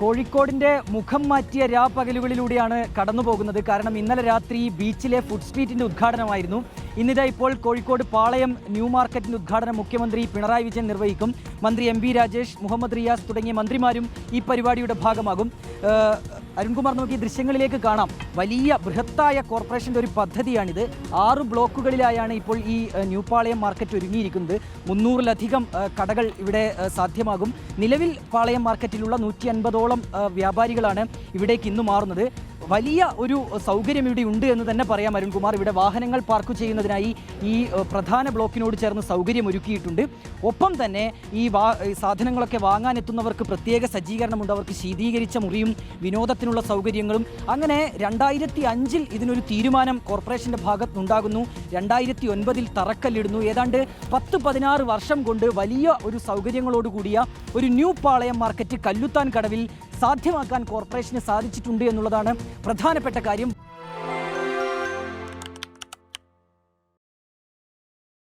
കോഴിക്കോടിന്റെ മുഖം മാറ്റിയ രാപ്പകലുകളിലൂടെയാണ് കടന്നു പോകുന്നത് കാരണം ഇന്നലെ രാത്രി ബീച്ചിലെ ഫുഡ് സ്ട്രീറ്റിന്റെ ഉദ്ഘാടനമായിരുന്നു. ഇന്നിതാ ഇപ്പോൾ കോഴിക്കോട് പാളയം ന്യൂ മാർക്കറ്റിന്റെ ഉദ്ഘാടനം മുഖ്യമന്ത്രി പിണറായി വിജയൻ നിർവഹിക്കും. മന്ത്രി എം രാജേഷ് മുഹമ്മദ് റിയാസ് തുടങ്ങിയ മന്ത്രിമാരും ഈ പരിപാടിയുടെ ഭാഗമാകും. അരുൺകുമാർ നമുക്ക് ഈ ദൃശ്യങ്ങളിലേക്ക് കാണാം. വലിയ ബൃഹത്തായ കോർപ്പറേഷന്റെ ഒരു പദ്ധതിയാണിത്. ആറ് ബ്ലോക്കുകളിലായാണ് ഇപ്പോൾ ഈ ന്യൂപാളയം മാർക്കറ്റ് ഒരുങ്ങിയിരിക്കുന്നത്. മുന്നൂറിലധികം കടകൾ ഇവിടെ സാധ്യമാകും. നിലവിൽ പാളയം മാർക്കറ്റിലുള്ള നൂറ്റി അൻപതോളം വ്യാപാരികളാണ് ഇവിടേക്ക് ഇന്ന് മാറുന്നത്. വലിയ ഒരു സൗകര്യം ഇവിടെ ഉണ്ട് എന്ന് തന്നെ പറയാം അരുൺകുമാർ. ഇവിടെ വാഹനങ്ങൾ പാർക്ക് ചെയ്യുന്നതിനായി ഈ പ്രധാന ബ്ലോക്കിനോട് ചേർന്ന് സൗകര്യം ഒരുക്കിയിട്ടുണ്ട്. ഒപ്പം തന്നെ ഈ വാ സാധനങ്ങളൊക്കെ വാങ്ങാനെത്തുന്നവർക്ക് പ്രത്യേക സജ്ജീകരണമുണ്ട്. അവർക്ക് ശീതീകരിച്ച മുറിയും വിനോദത്തിനുള്ള സൗകര്യങ്ങളും. അങ്ങനെ രണ്ടായിരത്തി അഞ്ചിൽ ഇതിനൊരു തീരുമാനം കോർപ്പറേഷന്റെ ഭാഗത്തുനിന്നുണ്ടാകുന്നു. രണ്ടായിരത്തി ഒൻപതിൽ തറക്കല്ലിടുന്നു. ഏതാണ്ട് പത്ത് പതിനാറ് വർഷം കൊണ്ട് വലിയ ഒരു സൗകര്യങ്ങളോട് കൂടിയ ഒരു ന്യൂ പാളയം മാർക്കറ്റ് കല്ലുത്താൻ കടവിൽ സാധ്യമാക്കാൻ കോർപ്പറേഷന് സാധിച്ചിട്ടുണ്ട് എന്നുള്ളതാണ് പ്രധാനപ്പെട്ട കാര്യം.